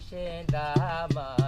সে দামা